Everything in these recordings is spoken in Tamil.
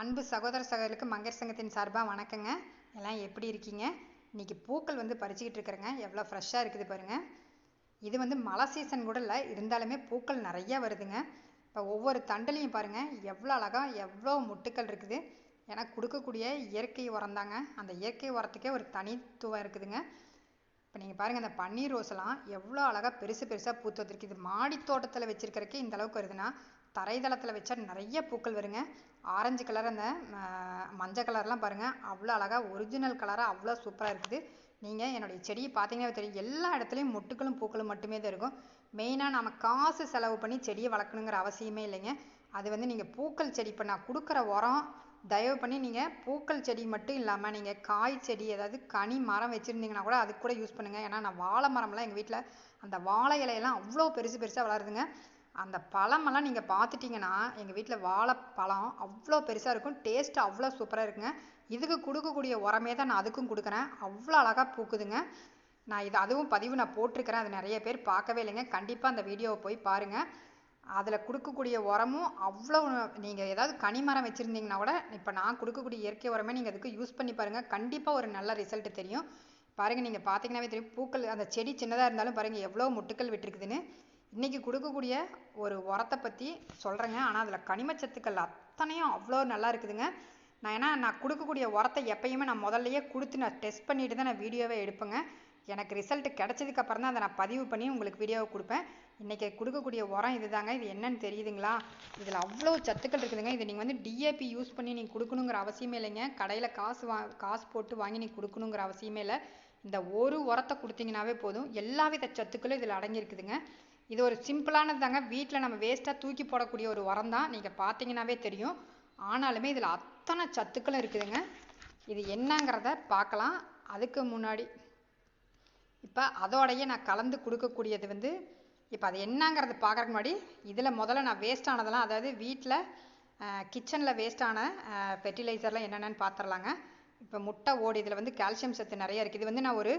அன்பு சகோதர சகோதரிக்கு மங்கர் சங்கத்தின் சார்பாக வணக்கங்க. எல்லாம் எப்படி இருக்கீங்க? இன்றைக்கி பூக்கள் வந்து பறிச்சுக்கிட்டு இருக்கிறேங்க. எவ்வளோ ஃப்ரெஷ்ஷாக இருக்குது பாருங்கள் இது வந்து மழை சீசன் கூட இல்லை இருந்தாலுமே பூக்கள் நிறையா வருதுங்க. இப்போ ஒவ்வொரு தண்டுலையும் பாருங்கள் எவ்வளோ அழகாக எவ்வளோ முட்டுக்கள் இருக்குது. ஏன்னா கொடுக்கக்கூடிய இயற்கை உரம் தாங்க அந்த இயற்கை உரத்துக்கே ஒரு தனித்துவம் இருக்குதுங்க. இப்போ நீங்கள் பாருங்கள் அந்த பன்னீர் ரோஸ்லாம் எவ்வளோ அழகாக பெருசு பெருசாக பூத்து வந்திருக்கு. இது மாடி தோட்டத்தில் வச்சுருக்கிறக்கே இந்த அளவுக்கு வருதுன்னா தரைதளத்தில் வச்சா நிறைய பூக்கள் வருங்க. ஆரஞ்சு கலர் அந்த மஞ்சள் கலர்லாம் பாருங்கள் அவ்வளோ அழகாக ஒரிஜினல் கலராக அவ்வளோ சூப்பராக இருக்குது. நீங்கள் என்னுடைய செடியை பார்த்தீங்கன்னா தெரியும் எல்லா இடத்துலையும் மொட்டுக்களும் பூக்களும் மட்டுமே தான் இருக்கும். மெயினாக நம்ம காசு செலவு பண்ணி செடியை வளர்க்கணுங்கிற அவசியமே இல்லைங்க. அது வந்து நீங்கள் பூக்கள் செடி இப்போ நான் கொடுக்குற உரம் தயவு பண்ணி நீங்கள் பூக்கள் செடி மட்டும் இல்லாமல் நீங்கள் காய் செடி ஏதாவது கனி மரம் வச்சுருந்தீங்கன்னா கூட அதுக்கு கூட யூஸ் பண்ணுங்கள் ஏன்னா நான் வாழை மரம்லாம் எங்கள் வீட்டில் அந்த வாழை இலையெல்லாம் அவ்வளோ பெருசு பெருசாக வளருதுங்க. அந்த பழமெல்லாம் நீங்கள் பார்த்துட்டிங்கன்னா எங்கள் வீட்டில் வாழைப்பழம் அவ்வளோ பெருசாக இருக்கும். டேஸ்ட் அவ்வளோ சூப்பராக இருக்குங்க. இதுக்கு கொடுக்கக்கூடிய உரமே தான் நான் அதுக்கும் கொடுக்குறேன். அவ்வளோ அழகாக பூக்குதுங்க. நான் இது அதுவும் பதிவு நான் போட்டிருக்கிறேன். அது நிறைய பேர் பார்க்கவே இல்லைங்க. கண்டிப்பாக அந்த வீடியோவை போய் பாருங்கள் அதில் கொடுக்கக்கூடிய உரமும் அவ்வளோ நீங்கள் ஏதாவது கனிமரம் வச்சுருந்தீங்கன்னா கூட இப்போ நான் கொடுக்கக்கூடிய இயற்கை உரமே நீங்கள் அதுக்கு யூஸ் பண்ணி பாருங்கள் கண்டிப்பாக ஒரு நல்ல ரிசல்ட்டு தெரியும். பாருங்கள் நீங்கள் பார்த்தீங்கன்னாவே தெரியும். பூக்கள் அந்த செடி சின்னதாக இருந்தாலும் பாருங்கள் எவ்வளோ முட்டுக்கள் விட்டுருக்குதுன்னு. இன்றைக்கி கொடுக்கக்கூடிய ஒரு உரத்தை பற்றி சொல்கிறேங்க ஆனால் அதில் கனிமச்சத்துக்கள் அத்தனையும் அவ்வளோ நல்லா இருக்குதுங்க. நான் ஏன்னா நான் கொடுக்கக்கூடிய உரத்தை எப்பயுமே நான் முதல்லையே கொடுத்து நான் டெஸ்ட் பண்ணிட்டு தான் நான் வீடியோவே எடுப்பேங்க. எனக்கு ரிசல்ட் கிடச்சதுக்கப்புறம் தான் அதை நான் பதிவு பண்ணி உங்களுக்கு வீடியோவை கொடுப்பேன். இன்றைக்கி கொடுக்கக்கூடிய உரம் இது தாங்க இது என்னன்னு தெரியுதுங்களா? இதில் அவ்வளோ சத்துக்கள் இருக்குதுங்க. இது நீங்கள் வந்து டிஏபி யூஸ் பண்ணி நீங்கள் கொடுக்கணுங்கிற அவசியமே இல்லைங்க. கடையில் காசு வா காசு போட்டு வாங்கி நீங்கள் கொடுக்கணுங்கிற அவசியமே இல்லை. இந்த ஒரு உரத்தை கொடுத்தீங்கனாவே போதும். எல்லா வித சத்துக்களும் இதில் அடங்கியிருக்குதுங்க. இது ஒரு சிம்பிளானது தாங்க வீட்டில் நம்ம வேஸ்ட்டாக தூக்கி போடக்கூடிய ஒரு உரம் தான் நீங்கள் பார்த்தீங்கன்னாவே தெரியும். ஆனாலுமே இதில் அத்தனை சத்துக்களும் இருக்குதுங்க. இது என்னங்கிறத பார்க்கலாம். அதுக்கு முன்னாடி இப்போ அதோடையே நான் கலந்து கொடுக்கக்கூடியது வந்து இப்போ அது என்னங்கிறது பார்க்குறக்கு முன்னாடி இதில் முதல்ல நான் வேஸ்ட் ஆனதெல்லாம் அதாவது வீட்டில் கிச்சனில் வேஸ்டான ஃபெர்டிலைசர்லாம் என்னென்னு பார்த்துடலாங்க இப்போ முட்டை ஓடு இதில் வந்து கால்சியம் சத்து நிறைய இருக்குது இது வந்து நான் ஒரு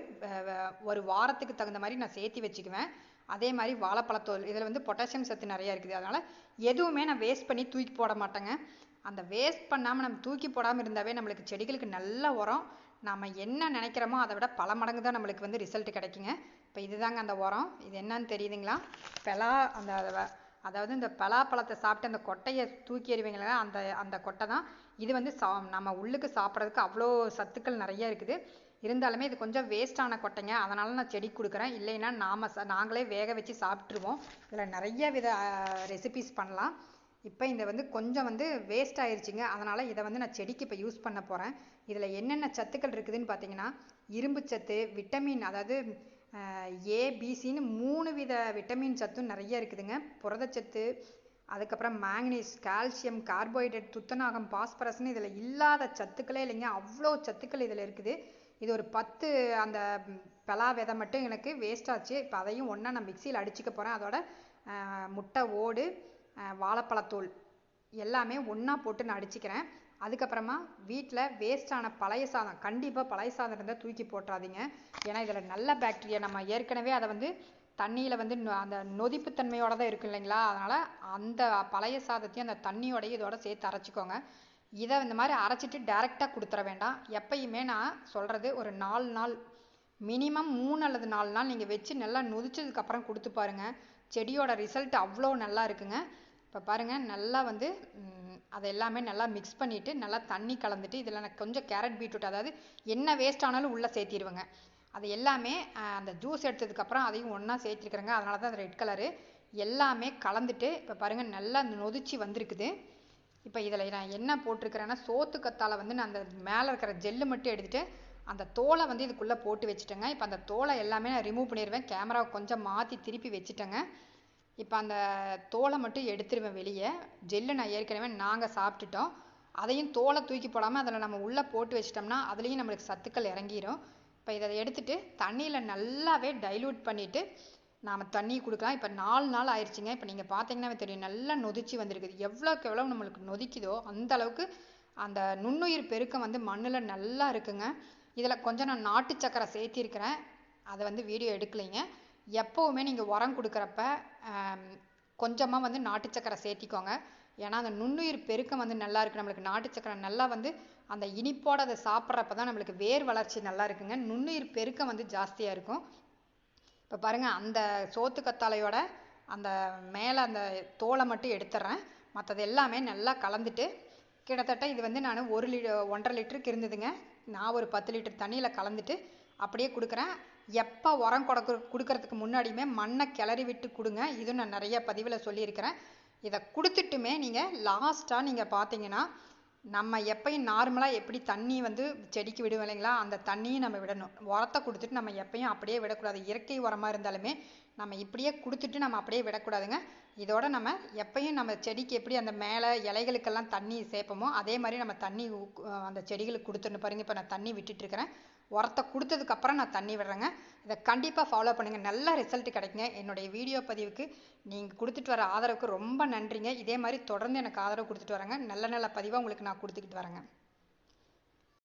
ஒரு வாரத்துக்கு தகுந்த மாதிரி நான் சேர்த்தி வச்சுக்குவேன். அதே மாதிரி வாழைப்பழத்தோல் இதில் வந்து பொட்டாசியம் சத்து நிறையா இருக்குது. அதனால் எதுவுமே நான் வேஸ்ட் பண்ணி தூக்கி போட மாட்டேங்க. அந்த வேஸ்ட் பண்ணாமல் நம்ம தூக்கி போடாமல் இருந்தாவே நம்மளுக்கு செடிகளுக்கு நல்ல உரம் நம்ம என்ன நினைக்கிறோமோ அதை விட பல மடங்கு தான் நம்மளுக்கு வந்து ரிசல்ட் கிடைக்குங்க. இப்போ இதுதாங்க அந்த உரம். இது என்னன்னு தெரியுதுங்களா? பலா அந்த அதாவது இந்த பலாப்பழத்தை சாப்பிட்டு அந்த கொட்டையை தூக்கி எறிவீங்களா? அந்த அந்த கொட்டை தான். இது வந்து சா நம்ம உள்ளுக்கு சாப்பிட்றதுக்கு அவ்வளோ சத்துக்கள் நிறைய இருக்குது. இருந்தாலுமே இது கொஞ்சம் வேஸ்டான கொட்டைங்க. அதனால் நான் செடி கொடுக்குறேன். இல்லைன்னா நாம் நாங்களே வேக வச்சு சாப்பிட்ருவோம் இதில் நிறைய வித ரெசிபிஸ் பண்ணலாம். இப்போ இந்த வந்து கொஞ்சம் வந்து வேஸ்ட் ஆயிடுச்சுங்க அதனால் இதை வந்து நான் செடிக்கு இப்போ யூஸ் பண்ண போகிறேன் இதில் என்னென்ன சத்துக்கள் இருக்குதுன்னு பார்த்தீங்கன்னா இரும்பு சத்து விட்டமின் அதாவது ஏபிசின்னு மூணு வித விட்டமின் சத்தும் நிறைய இருக்குதுங்க. புரதச்சத்து அதுக்கப்புறம் மேங்கனீஸ் கால்சியம் கார்போஹைட்ரேட் துத்தநாகம் பாஸ்பரஸ்னு இதில் இல்லாத சத்துக்களே இல்லைங்க. அவ்வளோ சத்துக்கள் இதில் இருக்குது. இது ஒரு பத்து அந்த பலா விதை மட்டும் எனக்கு வேஸ்ட் ஆச்சு. இப்போ அதையும் ஒன்றா நான் மிக்சியில் அடிச்சுக்க போகிறேன் அதோட முட்டை ஓடு வாழைப்பழத்தூள் எல்லாமே ஒன்றா போட்டு நான் அடிச்சுக்கிறேன். அதுக்கப்புறமா வீட்டில் வேஸ்டான பழைய சாதம் கண்டிப்பாக பழைய சாதம் இருந்தால் தூக்கி போட்டுறாதீங்க. ஏன்னா இதில் நல்ல பாக்டீரியா நம்ம ஏற்கனவே அதை வந்து தண்ணியில் வந்து அந்த நொதிப்புத்தன்மையோடு தான் இருக்கும் இல்லைங்களா? அதனால் அந்த பழைய சாதத்தையும் அந்த தண்ணியோடையும் இதோட சேர்த்து அரைச்சிக்கோங்க. இதை இந்த மாதிரி அரைச்சிட்டு டேரெக்டாக கொடுத்துட வேண்டாம். எப்பயுமே நான் சொல்கிறது ஒரு நாலு நாள் மினிமம் மூணு அல்லது நாலு நாள் நீங்கள் வச்சு நல்லா நொதிச்சதுக்கப்புறம் கொடுத்து பாருங்கள் செடியோட ரிசல்ட் அவ்வளோ நல்லா இருக்குங்க. இப்போ பாருங்கள் நல்லா வந்து அதை எல்லாமே நல்லா மிக்ஸ் பண்ணிவிட்டு நல்லா தண்ணி கலந்துட்டு இதில் நான் கொஞ்சம் கேரட் பீட்ரூட் அதாவது என்ன வேஸ்ட் ஆனாலும் உள்ளே சேர்த்திடுவேங்க அது எல்லாமே அந்த ஜூஸ் எடுத்ததுக்கப்புறம் அதையும் ஒன்றா சேர்த்திருக்கிறேங்க. அதனால தான் அந்த ரெட் கலரு எல்லாமே கலந்துட்டு இப்போ பாருங்கள் நல்லா நொதிச்சு வந்திருக்குது. இப்போ இதில் நான் என்ன போட்டிருக்கிறேன்னா சோத்துக்கத்தால் வந்து நான் அந்த மேலே இருக்கிற ஜெல்லு மட்டும் எடுத்துகிட்டு அந்த தோலை வந்து இதுக்குள்ளே போட்டு வச்சுட்டேங்க. இப்போ அந்த தோலை எல்லாமே நான் ரிமூவ் பண்ணிடுவேன் கேமராவை கொஞ்சம் மாற்றி திருப்பி வச்சுட்டேங்க. இப்போ அந்த தோலை மட்டும் எடுத்துருவேன் வெளியே. ஜெல்லு நான் ஏற்கனவே நாங்கள் சாப்பிட்டுட்டோம். அதையும் தோலை தூக்கி போடாமல் அதில் நம்ம உள்ளே போட்டு வச்சிட்டோம்னா அதுலேயும் நம்மளுக்கு சத்துக்கள் இறங்கிடும் இப்போ இதை எடுத்துகிட்டு தண்ணியில் நல்லாவே டைல்யூட் பண்ணிவிட்டு நாம் தண்ணி கொடுக்கலாம். இப்போ நாலு நாள் ஆயிடுச்சுங்க இப்போ நீங்கள் பார்த்தீங்கன்னா தெரியும். நல்லா நொதிச்சு வந்திருக்குது. எவ்வளோக்கு எவ்வளோ நம்மளுக்கு நொதிக்குதோ அந்த அளவுக்கு அந்த நுண்ணுயிர் பெருக்கம் வந்து மண்ணில் நல்லா இருக்குங்க. இதில் கொஞ்சம் நான் நாட்டு சக்கரை சேர்த்திருக்கிறேன். அதை வந்து வீடியோ எடுக்கலைங்க. எப்போவுமே நீங்கள் உரம் கொடுக்குறப்ப கொஞ்சமாக வந்து நாட்டு சக்கரை சேர்த்திக்கோங்க ஏன்னா அந்த நுண்ணுயிர் பெருக்கம் வந்து நல்லா இருக்குது நம்மளுக்கு நாட்டு சக்கரை நல்லா வந்து அந்த இனிப்போட அதை சாப்பிட்றப்ப தான் நம்மளுக்கு வேர் வளர்ச்சி நல்லா இருக்குங்க. நுண்ணுயிர் பெருக்கம் வந்து ஜாஸ்தியாக இருக்கும். இப்போ பாருங்கள் அந்த சோத்துக்கத்தாழையோட அந்த மேலே அந்த தோலை மட்டும் எடுத்துட்றேன் மற்றது எல்லாமே நல்லா கலந்துட்டு கிட்டத்தட்ட இது வந்து நான் ஒரு லி ஒன்றரை லிட்டருக்கு இருந்ததுங்க. நான் ஒரு பத்து லிட்டர் தண்ணியில் கலந்துட்டு அப்படியே கொடுக்குறேன். எப்போ உரம் கொடுக்க கொடுக்கறதுக்கு முன்னாடியுமே மண்ணை கிளறி விட்டு கொடுங்க. இதுவும் நான் நிறைய பதிவில் சொல்லியிருக்கிறேன். இதை கொடுத்துட்டுமே நீங்கள் லாஸ்ட்டாக நீங்கள் பார்த்தீங்கன்னா நம்ம எப்பயும் நார்மலாக எப்படி தண்ணி வந்து செடிக்கு விடுவோம் இல்லைங்களா? அந்த தண்ணியும் நம்ம விடணும். உரத்தை கொடுத்துட்டு நம்ம எப்பயும் அப்படியே விடக்கூடாது. இயற்கை உரமாக இருந்தாலுமே நம்ம இப்படியே கொடுத்துட்டு நம்ம அப்படியே விடக்கூடாதுங்க. இதோட நம்ம எப்பயும் நம்ம செடிக்கு எப்படி அந்த மேலே இலைகளுக்கெல்லாம் தண்ணி சேர்ப்போமோ அதே மாதிரி நம்ம தண்ணி அந்த செடிகளுக்கு கொடுத்துடணும் பாருங்க. இப்போ நான் தண்ணி விட்டுட்டு இருக்கிறேன் உரத்தை கொடுத்ததுக்கப்புறம் நான் தண்ணி விடுறேங்க. இதை கண்டிப்பாக ஃபாலோ பண்ணுங்கள் நல்ல ரிசல்ட் கிடைக்குங்க. என்னுடைய வீடியோ பதிவுக்கு நீங்கள் கொடுத்துட்டு வர ஆதரவுக்கு ரொம்ப நன்றிங்க. இதே மாதிரி தொடர்ந்து எனக்கு ஆதரவு கொடுத்துட்டு வரேங்க. நல்ல நல்ல பதிவாக உங்களுக்கு நான் கொடுத்துக்கிட்டு வரேங்க.